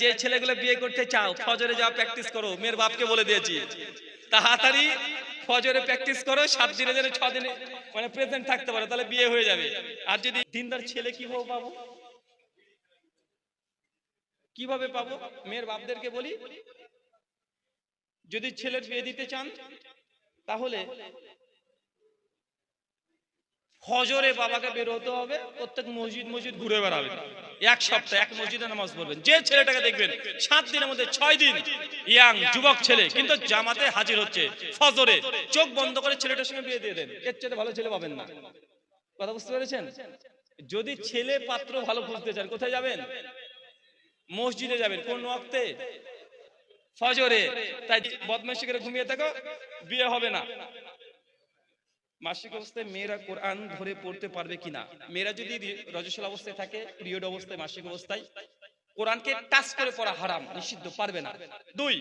যে ছেলেগুলো বিয়ে করতে চাও, ফজরে যাও প্র্যাকটিস করো। মেয়ের বাপকে বলে দিয়েছি। তাড়াতাড়ি ফজরে প্র্যাকটিস করো, সাত দিনে যেন ছ দিনে মানে প্রেজেন্ট থাকতে পারো, তাহলে বিয়ে হয়ে যাবে। আর যদি দিনদার ছেলে কি কীভাবে পাবো কীভাবে পাবো? মেয়ের বাপদেরকে বলি, যদি ছেলের বিয়ে দিতে চান, তাহলে ফজরে বাবাকে বের হতে হবে, প্রত্যেক মসজিদ মসজিদ ঘুরে বেড়াবে। এক সপ্তাহ এক মসজিদে নামাজ পড়বেন। যে ছেলেটাকে দেখবেন, সাত দিনের মধ্যে ছয় দিন ইয়াং যুবক ছেলে, কিন্তু জামাতে হাজির হচ্ছে। ফজরে চোখ বন্ধ করে ছেলেটার সঙ্গে বিয়ে দিয়ে দেন। এর চেয়ে ভালো ছেলে পাবেন না। কথা বুঝতে পেরেছেন? যদি ছেলে পাত্র ভালো খুঁজতে চান, কোথায় যাবেন? মসজিদে যাবেন। কোন ওয়াক্তে? ফজরে। তাই বদমাশি করে ঘুমিয়ে থাকো, বিয়ে হবে না। মাসিক অবস্থায় মেয়েরা কোরআন ধরে পড়তে পারবে কিনা? মেয়েরা যদি রজস্বল অবস্থায় থাকে, পিরিয়ড অবস্থায়, মাসিক অবস্থায়, কোরআনকে টাচ করে পড়া হারাম, নিষিদ্ধ, পারবে না। দুই